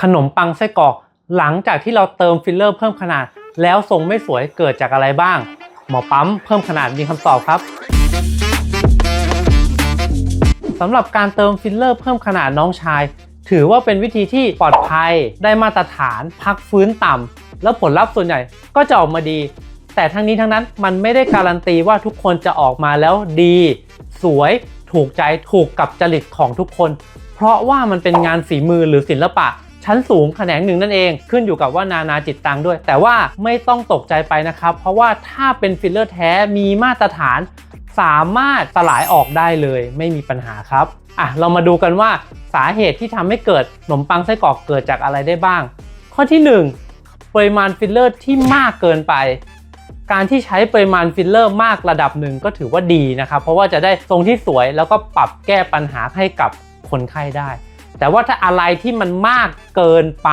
ขนมปังไส้กรอก หลังจากที่เราเติมฟิลเลอร์เพิ่มขนาด แล้วทรงไม่สวยเกิดจากอะไรบ้าง หมอปั๊มเพิ่มขนาดมีคำตอบครับสำหรับการเติมฟิลเลอร์เพิ่มขนาดน้องชาย ถือว่าเป็นวิธีที่ปลอดภัย ได้มาตรฐานพักฟื้นต่ำแล้วผลลัพธ์ส่วนใหญ่ก็จะออกมาดี แต่ทั้งนี้ทั้งนั้นมันไม่ได้การันตีว่าทุกคนจะออกมาแล้วดี สวยถูกใจถูกกับจริตของทุกคน เพราะว่ามันเป็นงานฝีมือหรือศิลปะ ชั้นสูงแขนงหนึ่งนั่นเอง ขึ้นอยู่กับว่านานาจิตตังด้วย แต่ว่าไม่ต้องตกใจไปนะครับ เพราะว่าถ้าเป็นฟิลเลอร์แท้มีมาตรฐานสามารถสลายออกได้เลยไม่มีปัญหาครับอะเรามาดูกันว่าสาเหตุที่ทำให้เกิดขนมปังไส้กรอกเกิดจากอะไรได้บ้าง ข้อที่ 1 ปริมาณฟิลเลอร์ที่มากเกินไป การที่ใช้ปริมาณฟิลเลอร์มากระดับหนึ่งก็ถือว่าดีนะครับ เพราะว่าจะได้ทรงที่สวยแล้วก็ปรับแก้ปัญหาให้กับคนไข้ได้ แต่ว่าถ้าอะไรที่มันมากเกินไป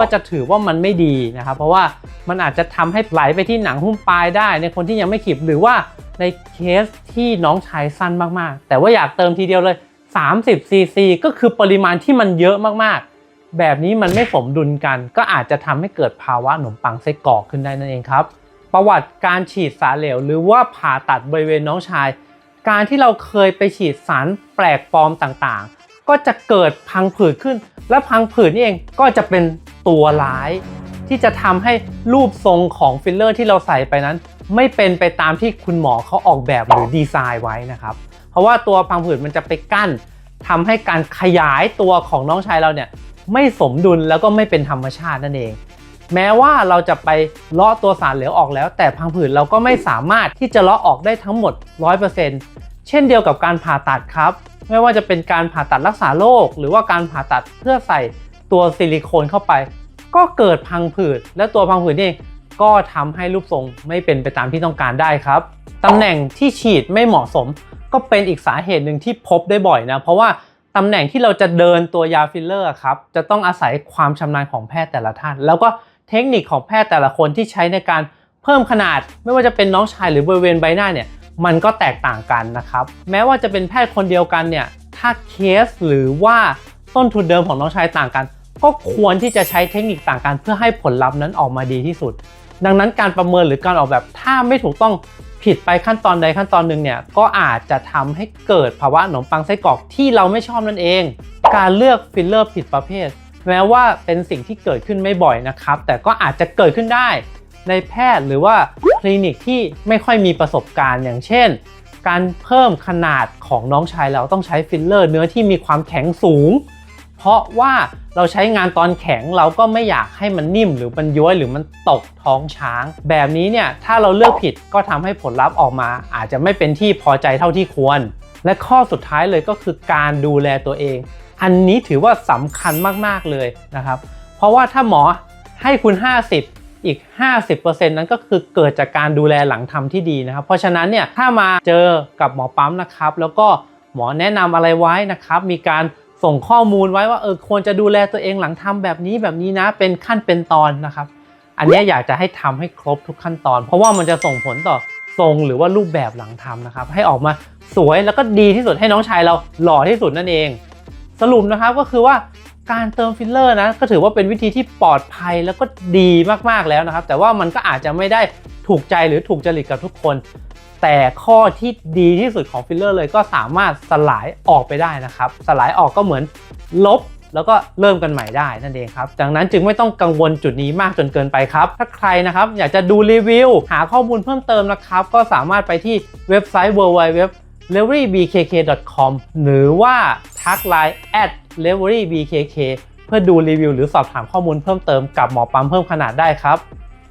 ก็จะถือว่ามันไม่ดีนะครับ เพราะว่ามันอาจจะทำให้ไหลไปที่หนังหุ้มปลายได้ ในคนที่ยังไม่ขีบหรือว่าในเคสที่น้องชายสั้นมากๆ แต่ว่าอยากเติมทีเดียวเลย 30ซีซีก็คือปริมาณที่มันเยอะมากๆ แบบนี้มันไม่สมดุลกัน ก็อาจจะทำให้เกิดภาวะขนมปังไส้กรอกขึ้นได้นั่นเองครับ ประวัติการฉีดสารเหลว หรือว่าผ่าตัดบริเวณน้องชาย การที่เราเคยไปฉีดสารแปลกปลอมต่างๆ ก็จะเกิดพังผืดขึ้น และพังผืดนี่เองก็จะเป็นตัวร้าย ที่จะทำให้รูปทรงของฟิลเลอร์ที่เราใส่ไปนั้น ไม่เป็นไปตามที่คุณหมอเขาออกแบบหรือดีไซน์ไว้นะครับ เพราะว่าตัวพังผืดมันจะไปกั้นทำให้การขยายตัวของน้องชายเราเนี่ยไม่สมดุลแล้วก็ไม่เป็นธรรมชาตินั่นเอง แม้ว่าเราจะไปเลาะตัวสารเหลวออกแล้ว แต่พังผืดเราก็ไม่สามารถที่จะเลาะออกได้ทั้งหมด 100%เช่นเดียวกับการผ่าตัดครับ ไม่ว่าจะเป็นการผ่าตัดรักษาโรคหรือว่าการผ่าตัดเพื่อใส่ตัวซิลิโคนเข้าไป ก็เกิดพังผืด และตัวพังผืดนี่ก็ทำให้รูปทรงไม่เป็นไปตามที่ต้องการได้ครับตำแหน่งที่ฉีดไม่เหมาะสม ก็เป็นอีกสาเหตุหนึ่งที่พบได้บ่อยนะ เพราะว่าตำแหน่งที่เราจะเดินตัวยาฟิลเลอร์ครับจะต้องอาศัยความชำนาญของแพทย์แต่ละท่าน แล้วก็เทคนิคของแพทย์แต่ละคนที่ใช้ในการเพิ่มขนาด ไม่ว่าจะเป็นน้องชายหรือบริเวณใบหน้าเนี่ย มันก็แตกต่างกันนะครับ แม้ว่าจะเป็นแพทย์คนเดียวกันเนี่ย ถ้าเคสหรือว่าต้นทุนเดิมของน้องชายต่างกัน ก็ควรที่จะใช้เทคนิคต่างกันเพื่อให้ผลลัพธ์นั้นออกมาดีที่สุด ดังนั้นการประเมินหรือการออกแบบถ้าไม่ถูกต้องผิดไปขั้นตอนใดขั้นตอนหนึ่งเนี่ยก็อาจจะทำให้เกิดภาวะขนมปังไส้กรอกที่เราไม่ชอบนั่นเอง การเลือกฟิลเลอร์ผิดประเภท แม้ว่าเป็นสิ่งที่เกิดขึ้นไม่บ่อยนะครับ แต่ก็อาจจะเกิดขึ้นได้ ในแพทย์หรือว่าคลินิกที่ไม่ค่อยมีประสบการณ์อย่างเช่น การเพิ่มขนาดของน้องชายเราต้องใช้ฟิลเลอร์ เนื้อที่มีความแข็งสูง เพราะว่าเราใช้งานตอนแข็งเราก็ไม่อยากให้มันนิ่ม หรือมันย้วยหรือมันตกท้องช้าง แบบนี้เนี่ยถ้าเราเลือกผิดก็ทำให้ผลลัพธ์ออกมา อาจจะไม่เป็นที่พอใจเท่าที่ควร และข้อสุดท้ายเลยก็คือการดูแลตัวเอง อันนี้ถือว่าสำคัญมากๆเลยนะครับ เพราะว่าถ้าหมอให้คุณ 50 อีก 50%นั้นก็คือเกิดจากการดูแลหลังทำที่ดีนะครับ เพราะฉะนั้นเนี่ยถ้ามาเจอกับหมอปั๊มนะครับ แล้วก็หมอแนะนำอะไรไว้นะครับ มีการส่งข้อมูลไว้ว่าเออควรจะดูแลตัวเองหลังทำแบบนี้แบบนี้นะ เป็นขั้นเป็นตอนนะครับ อันนี้อยากจะให้ทำให้ครบทุกขั้นตอน เพราะว่ามันจะส่งผลต่อทรงหรือว่ารูปแบบหลังทำนะครับ ให้ออกมาสวยแล้วก็ดีที่สุดให้น้องชายเราหล่อที่สุดนั่นเอง สรุปนะครับก็คือว่า การเติมฟิลเลอร์นะก็ถือว่าเป็นวิธีที่ปลอดภัยแล้วก็ดีมากๆแล้วนะครับ แต่ว่ามันก็อาจจะไม่ได้ถูกใจหรือถูกจริตกับทุกคน แต่ข้อที่ดีที่สุดของฟิลเลอร์เลยก็สามารถสลายออกไปได้นะครับ สลายออกก็เหมือนลบแล้วก็เริ่มกันใหม่ได้นั่นเองครับดังนั้นจึงไม่ต้องกังวลจุดนี้มากจนเกินไปครับ ถ้าใครนะครับอยากจะดูรีวิว หาข้อมูลเพิ่มเติมนะครับ ก็สามารถไปที่เว็บไซต์ www l e v e r y b k k c o m หรือว่าทักไลน์ at l e v e r y b k k เพื่อดูรีวิวหรือสอบถามข้อมูลเพิ่มเติมกับหมอปั๊มเพิ่มขนาดได้ครับ